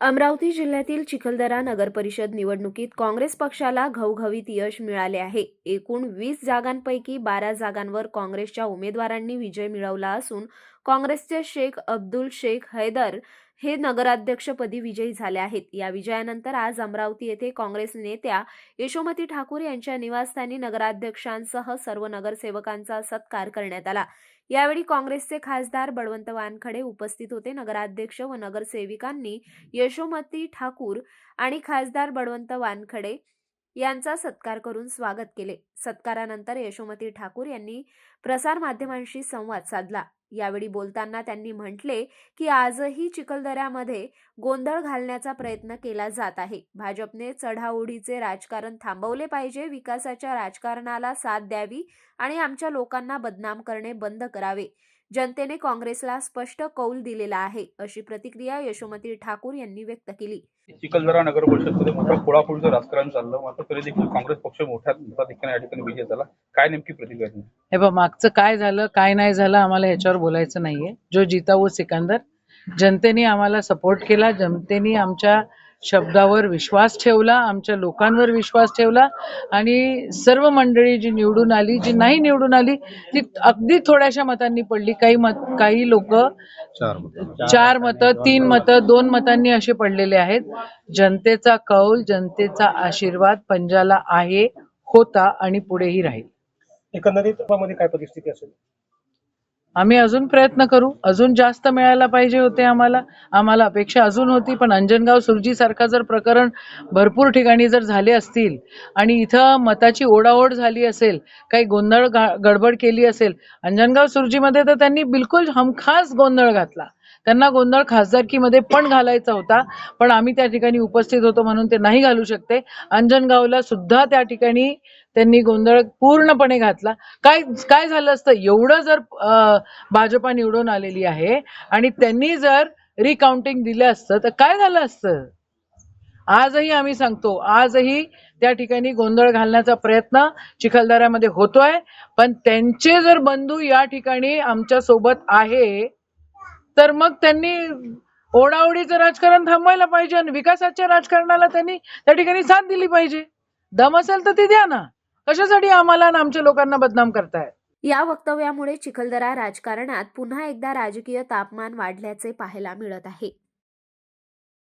अमरावती जिल्ह्यातील चिखलदरा नगरपरिषद निवडणुकीत काँग्रेस पक्षाला घवघवीत यश मिळाले आहे. एकूण वीस जागांपैकी बारा जागांवर काँग्रेसच्या उमेदवारांनी विजय मिळवला असून काँग्रेसचे शेख अब्दुल शेख हैदर हे नगराध्यक्षपदी विजयी झाले आहेत. या विजयानंतर आज अमरावती येथे काँग्रेस नेत्या यशोमती ठाकूर यांच्या निवासस्थानी नगराध्यक्षांसह सर्व नगरसेवकांचा सत्कार करण्यात आला. यावेळी काँग्रेसचे खासदार बळवंत वानखडे उपस्थित होते. नगराध्यक्ष व नगरसेविकांनी यशोमती ठाकूर आणि खासदार बळवंत वानखडे यांचा सत्कार करून स्वागत केले. सत्कारानंतर यशोमती ठाकूर यांनी प्रसारमाध्यमांशी संवाद साधला. यावेळी बोलताना त्यांनी म्हटले की आजही चिखलदऱ्यामध्ये गोंधळ घालण्याचा प्रयत्न केला जात आहे. भाजपने चढाओढीचे राजकारण थांबवले पाहिजे विकासाच्या राजकारणाला साथ द्यावी आणि आमच्या लोकांना बदनाम करणे बंद करावे. जनतेने काँग्रेसला स्पष्ट कौल दिलेला आहे अशी प्रतिक्रिया यशोमती ठाकूर यांनी व्यक्त केली. चिखलदरा नगर परिषदमध्ये मात्र फोडाफोडीचं राजकारण चाललं मात्र तरी देखील काँग्रेस पक्ष मोठ्या या ठिकाणी विजय झाला. काय नेमकी प्रतिक्रिया? हे बघ मागचं काय झालं काय नाही झालं आम्हाला ह्याच्यावर बोलायचं नाहीये. जो जिता वो सिकंदर जनतेने आम्हाला सपोर्ट केला जनतेने आमच्या शब्दावर विश्वास ठेवला आमच्या लोकांवर विश्वास ठेवला आणि सर्व मंडळी जी निवडून आली जी नाही निवडून आली ती अगदी थोड्याशा मतांनी पडली. काही मत काही लोक चार मतं. तीन मतं दोन मतांनी असे पडलेले आहेत. जनतेचा कौल जनतेचा आशीर्वाद पंजाला आहे होता आणि पुढेही राहील. एकंदरीत काय परिस्थिती असेल? आम्ही अजून प्रयत्न करू. अजून जास्त मिळायला पाहिजे होते आम्हाला. आम्हाला अपेक्षा अजून होती पण अंजनगाव सुरजी सारखा जर प्रकरण भरपूर ठिकाणी जर झाले असतील आणि इथं मताची ओढाओढ झाली असेल काही गोंधळ गडबड केली असेल अंजनगाव सुरजीमध्ये तर त्यांनी बिलकुल हमखास गोंधळ घातला. त्यांना गोंधळ खासदारकीमध्ये पण घालायचा होता पण आम्ही त्या ठिकाणी उपस्थित होतो म्हणून ते नाही घालू शकते. अंजनगावला सुद्धा त्या ठिकाणी त्यांनी गोंधळ पूर्णपणे घातला. काय काय झालं असतं? एवढं जर भाजपा निवडून आलेली आहे आणि त्यांनी जर रिकाउंटिंग दिलं असतं तर काय झालं असतं? आजही आम्ही सांगतो आजही त्या ठिकाणी गोंधळ घालण्याचा प्रयत्न चिखलदऱ्यामध्ये होतोय पण त्यांचे जर बंधू या ठिकाणी आमच्यासोबत आहे तर मग त्यांनी ओढाओढीचं राजकारण थांबवायला पाहिजे आणि विकासाच्या राजकारणाला त्यांनी त्या ठिकाणी साथ दिली पाहिजे. दम असेल तर ती द्या ना. कशासाठी आम्हाला आणि आमच्या लोकांना बदनाम करताय? या वक्तव्यामुळे चिखलदरा राजकारणात पुन्हा एकदा राजकीय तापमान वाढल्याचे पाहायला मिळत आहे.